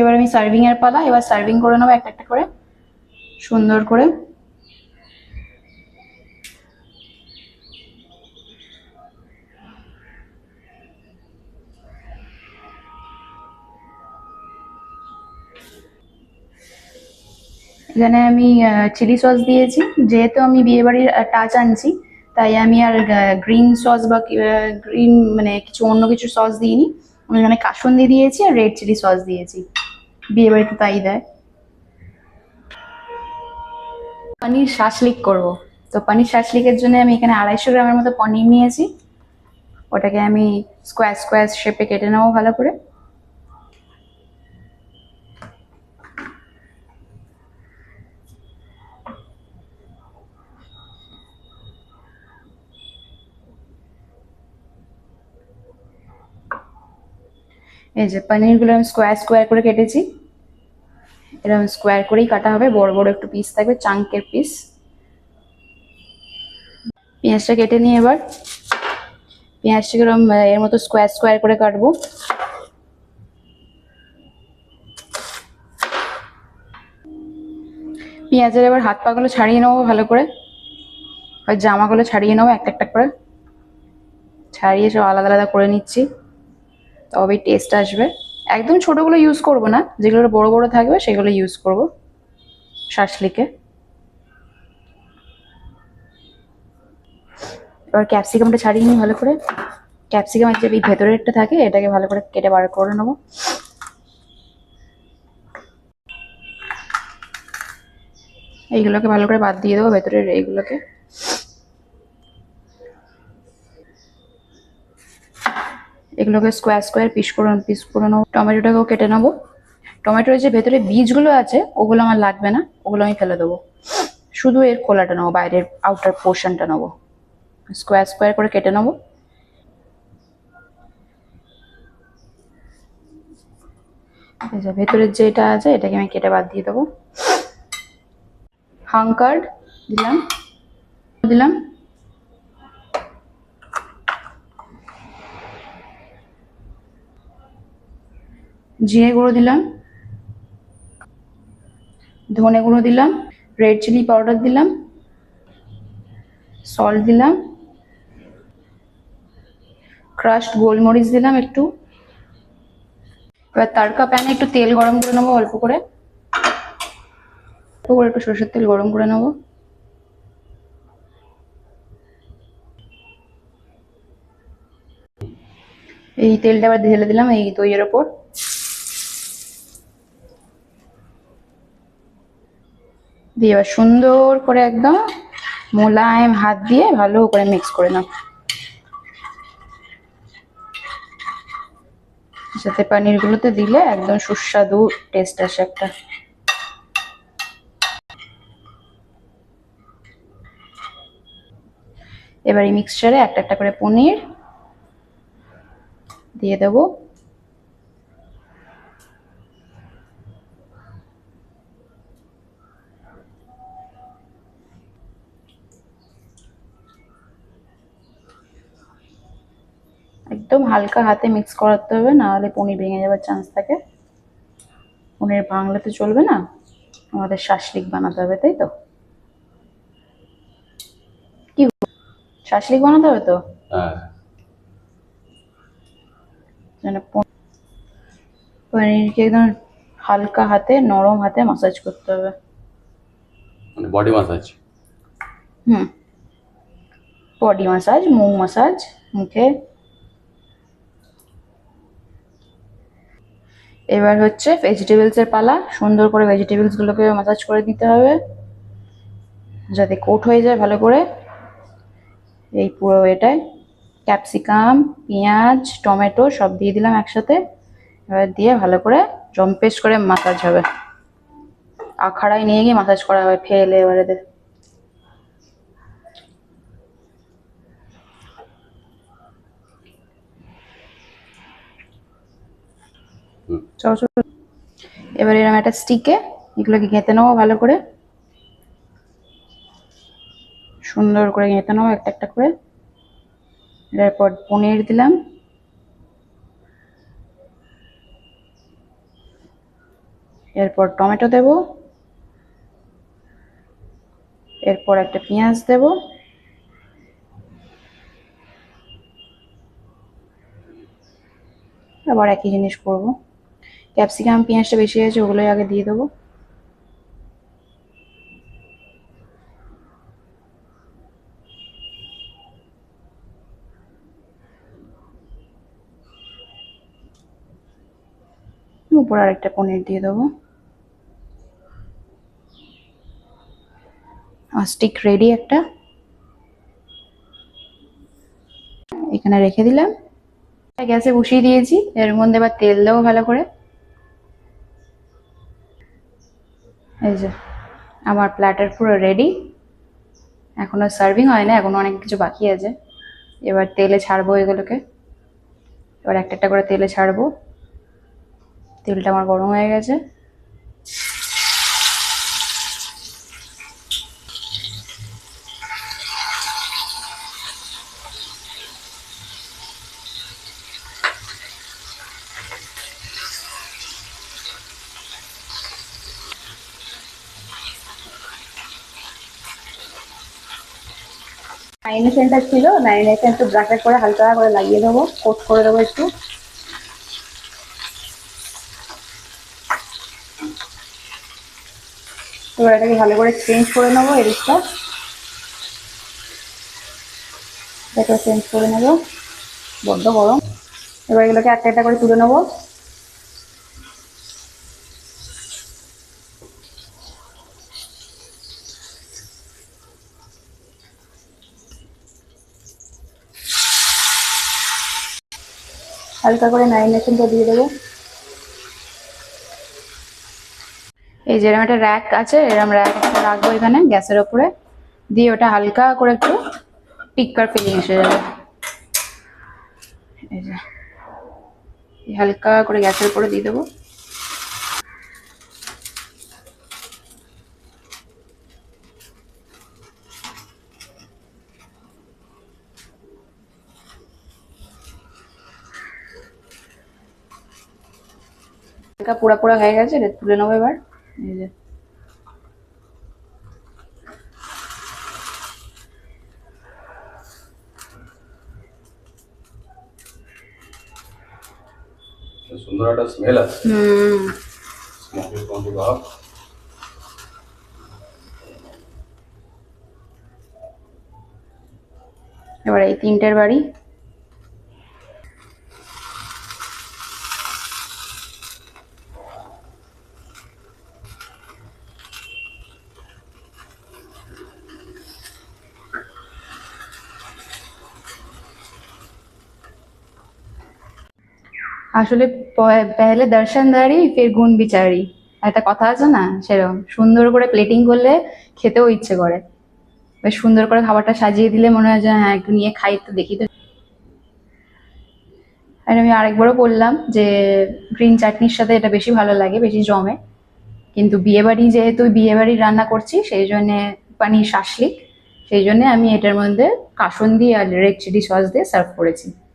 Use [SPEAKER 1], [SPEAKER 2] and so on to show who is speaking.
[SPEAKER 1] এবার আমি সার্ভিং এর পালা, এবার সার্ভিং করে নেব একটা একটা করে। সুন্দর করে। এখানে আমি চিলি সস দিয়েছি। যেহেতু আমি বিয়ে বাড়ির টাচ আনছি, তাই আমি আর গ্রিন সস বা গ্রিন মানে কিছু অন্য কিছু সস দিইনি। আমি এখানে কাসুন্দি দিয়েছি আর রেড চিলি সস দিয়েছি। বিয়ে বাড়িতে তাই দেয়। পনির শাসলিক করব। তো পনির শাসলিকের জন্য আমি এখানে আড়াইশো গ্রামের মতো পনির নিয়েছি। ওটাকে আমি স্কোয়ার স্কোয়ার শেপে কেটে নেব ভালো করে। এই যে পনিরগুলো আমি স্কোয়ার স্কোয়ার করে কেটেছি। এরকম স্কোয়ার করেই কাটা হবে, বড় বড় একটু পিস থাকবে চাঙ্কের পিস পেঁয়াজটা কেটে নিয়ে এবার। পেঁয়াজটাকে এরকম এর মতো স্কোয়ার স্কোয়ার করে কাটবো। পেঁয়াজের এবার হাত পাগুলো ছাড়িয়ে নেব ভালো করে। আর জামাগুলো ছাড়িয়ে নেব একটা একটা করে। ছাড়িয়ে সব আলাদা আলাদা করে নিচ্ছি। তবে টেস্ট আসবে। একদম ছোটগুলো ইউজ করব না, যেগুলো বড় বড় থাকবে সেগুলো ইউজ করব, শাসলিকে। এবার ক্যাপসিকামটা ছাড়িয়ে নিই ভালো করে। ক্যাপসিকাম যে ভেতরেরটা থাকে, এটাকে ভালো করে কেটে বার করে নেব। এইগুলোকে ভালো করে বাদ দিয়ে দেবো ভেতরের এইগুলোকে। এগুলোকে স্কোয়ার স্কোয়ার পিস করে পিস করে নেব, টমেটোটাকেও কেটে নেব। টমেটোর যে ভেতরে বীজগুলো আছে, ওগুলো আমার লাগবে না, ওগুলো আমি ফেলে দেবো। শুধু এর খোলাটা নেব, বাইরের আউটার পোর্শনটা নেব। স্কোয়ার স্কোয়ার করে কেটে নেব। ভেতরের যেটা আছে, এটাকে আমি কেটে বাদ দিয়ে দেবো। হাঙ্কার্ড দিলাম। দিলাম। জিরে গুঁড়ো দিলাম, ধনে গুঁড়ো দিলাম রেড চিলি পাউডার দিলাম সল্ট দিলাম ক্রাশড গোলমরিচ দিলাম একটু। এবার তারকা প্যানে একটু তেল গরম করে নেব অল্প করে। অল্প করে একটু সরষের তেল গরম করে নেব। এই তেলটা আবার ঢেলে দিলাম এই দইয়ের ওপর। দিয়ে এবার সুন্দর করে একদম মোলায়েম হাত দিয়ে ভালো করে মিক্স করে নাও। সাথে পানিরগুলোতে দিলে একদম সুস্বাদু টেস্ট আসে একটা। এবার এই মিক্সচারে একটা একটা করে পনির দিয়ে দেবো। একদম হালকা হাতে মিক্স করাতে হবে না হলে পনির ভেঙে যাওয়ার চান্স থাকে। পনির ভাঙলে তো চলবে না আমাদের শাসলিক বানাতে হবে তাই তো? কি শাসলিক বানাতে হবে তো?
[SPEAKER 2] হ্যাঁ।
[SPEAKER 1] প- পনিরকে একদম হালকা হাতে নরম হাতে মাসাজ করতে হবে।
[SPEAKER 2] মানে বডি মাসাজ
[SPEAKER 1] হুম। বডি মাসাজ মুখ মাসাজ মুখে এবার হচ্ছে ভেজিটেবলস এর পালা। সুন্দর করে ভেজিটেবলস গুলোকে মাসাজ করে দিতে হবে। যাতে কোট হয়ে যায় ভালো করে। এই পুরো এটায় ক্যাপসিকাম পেঁয়াজ, টমেটো সব দিয়ে দিলাম একসাথে। এবার দিয়ে ভালো করে জম্পেশ করে মাসাজ হবে। আখাড়ায় নিয়ে গিয়ে মাসাজ করা হবে ফেলে এবারে। চলো চলো। এবার এরকম একটা স্টিকে এগুলোকে গেঁথে নেব ভালো করে। সুন্দর করে গেঁথে নেব একটা একটা করে। এরপর পনির দিলাম। এরপর টমেটো দেব। এরপর একটা পেঁয়াজ দেব। আবার একই জিনিস করব। ক্যাপসিকাম, পেঁয়াজটা বেশি আছে ওগুলোই আগে দিয়ে দেবো। উপর আরেকটা পনির দিয়ে দেবো। স্টিক রেডি একটা। এখানে রেখে দিলাম। গ্যাসে বসিয়ে দিয়েছি, এর মধ্যে এবার তেল দেবো ভালো করে। এই যে, আমার প্ল্যাটার পুরো রেডি এখনও সার্ভিং হয় না এখনও অনেক কিছু বাকি আছে। এবার তেলে ছাড়বো এগুলোকে। এবার একটা একটা করে তেলে ছাড়বো। তেলটা আমার গরম হয়ে গেছে। ম্যারিনেশনটা ছিল ম্যারিনেশন একটু ব্রাকেট করে হালকা করে লাগিয়ে দেবো কোট করে দেবো একটু। এবার এটাকে ভালো করে চেঞ্জ করে নেব এদিকটা। চেঞ্জ করে নেব, বড্ড গরম। এবার এগুলোকে একটা একটা করে তুলে নেব। হালকা করে ম্যারিনেশনটা দিয়ে দেবো। এই যেরকম একটা র্যাক আছে, এরকম র্যাক একটা রাখব এখানে গ্যাসের ওপরে। দিয়ে ওটা হালকা করে একটু টিক্কার ফিলিং এসে যাবে। এই যে হালকা করে গ্যাসের উপরে দিয়ে দেবো। হালকা পোড়া পোড়া হয়ে গেছে এটা তুলে নেব এবার। এই যে।
[SPEAKER 2] সুন্দর একটা স্মেল আছে।
[SPEAKER 1] হুম।
[SPEAKER 2] স্মোকি স্মোকি ভাব
[SPEAKER 1] এবার এই তিনটের বাড়ি। আসলে পেহলে দর্শনদারি ফের গুণ বিচারি। একটা কথা আছে না সেরকম সুন্দর করে প্লেটিং করলে খেতেও ইচ্ছে করে। বেশ সুন্দর করে খাবারটা সাজিয়ে দিলে মনে হয় যে হ্যাঁ একটু নিয়ে খাই তো দেখি তো। আর আমি আরেকবারও বললাম যে গ্রিন চাটনির সাথে এটা বেশি ভালো লাগে, বেশি জমে। কিন্তু বিয়েবাড়ি যেহেতু বিয়েবাড়ি রান্না করছি, সেই জন্যে পানির শাসলিক। সেই জন্যে আমি এটার মধ্যে কাসন্দি আর রেড চিলি সস দিয়ে সার্ভ করেছি।